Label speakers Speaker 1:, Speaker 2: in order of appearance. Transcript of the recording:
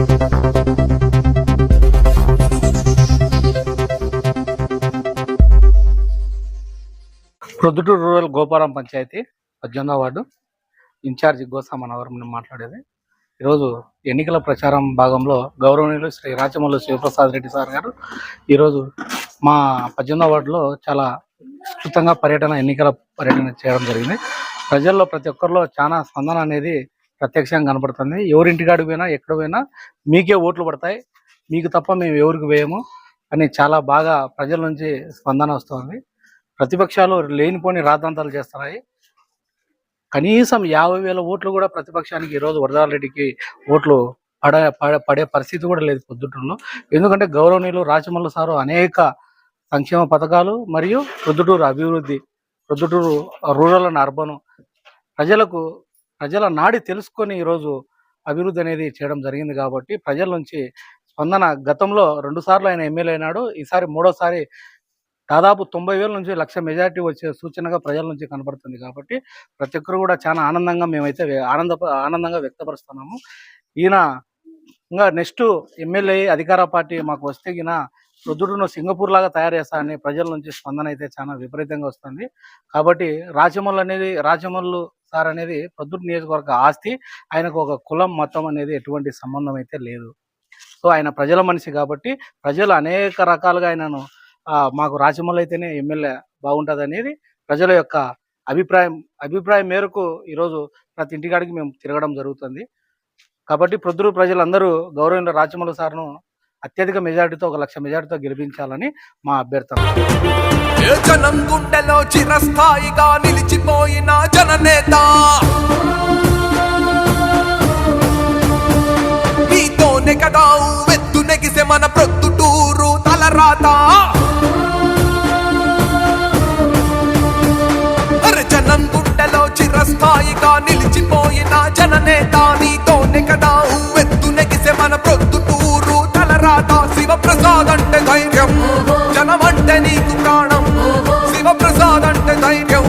Speaker 1: Proddatur rural Goparam panchayat పద్దెనిమిదో ward incharge గోసామనవరం మాట్లాడేది. ఈరోజు ఎన్నికల ప్రచారం భాగంలో గౌరవనీయులు శ్రీ రాచమల్లు శివప్రసాద్ రెడ్డి సార్ గారు ఈరోజు మా పద్దెనిమిదో వార్డులో చాలా విస్తృతంగా పర్యటన ఎన్నికల పర్యటన చేయడం జరిగింది. ప్రజల్లో ప్రతి ఒక్కరిలో చాలా స్పందన అనేది ప్రత్యక్షంగా కనబడుతుంది. ఎవరింటికాడికి పోయినా ఎక్కడ పోయినా మీకే ఓట్లు పడతాయి. మీకు తప్ప మేము ఎవరికి వేయము అని చాలా బాగా ప్రజల నుంచి స్పందన వస్తుంది. ప్రతిపక్షాలు లేనిపోని రాద్ధాంతాలు చేస్తున్నాయి. కనీసం యాభై వేల ఓట్లు కూడా ప్రతిపక్షానికి ఈరోజు వరదారెడ్డికి ఓట్లు పడ పడే పరిస్థితి కూడా లేదు పొద్దుటూరులో. ఎందుకంటే గౌరవనీయులు రాజమల్లు సారు అనేక సంక్షేమ పథకాలు మరియు ప్రొద్దుటూరు అభివృద్ధి ప్రొద్దుటూరు రూరల్ అండ్ అర్బన్ ప్రజలకు ప్రజల నాడి తెలుసుకొని ఈరోజు అభివృద్ధి అనేది చేయడం జరిగింది కాబట్టి ప్రజల నుంచి స్పందన గతంలో రెండు సార్లు ఆయన ఎమ్మెల్యే అయినాడు ఈసారి మూడోసారి దాదాపు తొంభై వేల నుంచి లక్ష మెజారిటీ వచ్చే సూచనగా ప్రజల నుంచి కనబడుతుంది కాబట్టి ప్రతి ఒక్కరు కూడా చాలా ఆనందంగా మేమైతే ఆనంద ఆనందంగా వ్యక్తపరుస్తున్నాము. ఈయన ఇంకా నెక్స్ట్ ఎమ్మెల్యే అధికార పార్టీ మాకు వస్తే ఈయన రుద్రుడును సింగపూర్ లాగా తయారు చేస్తానని ప్రజల నుంచి స్పందన అయితే చాలా విపరీతంగా వస్తుంది. కాబట్టి రాజమల్లు అనేది రాజమల్లు సార్ అనేది ప్రొద్దుడు నియోజకవర్గ ఆస్తి. ఆయనకు ఒక కులం మతం అనేది ఎటువంటి సంబంధం అయితే లేదు. సో ఆయన ప్రజల మనిషి కాబట్టి ప్రజలు అనేక రకాలుగా ఆయనను మాకు రాజమల్లు అయితేనే ఎమ్మెల్యే బాగుంటుంది అనేది ప్రజల యొక్క అభిప్రాయం. అభిప్రాయం మేరకు ఈరోజు ప్రతి ఇంటికాడికి మేము తిరగడం జరుగుతుంది. కాబట్టి ప్రొద్దురు ప్రజలందరూ గౌరవంలో రాజమల్లు సార్ను అత్యధిక మెజారిటీతో ఒక లక్ష మెజారిటీతో గెలిపించాలని మా అభ్యర్థన.
Speaker 2: జనం గుండెలో చిరస్థాయిగా నిలిచిపోయిన జననేత. మీతోనే కదా వెత్తు నెగిసే మన ప్రొద్దుటూరు తలరాత. జనం గుండెలో చిరస్థాయిగా నిలిచిపోయిన జననేత మీతోనే కదా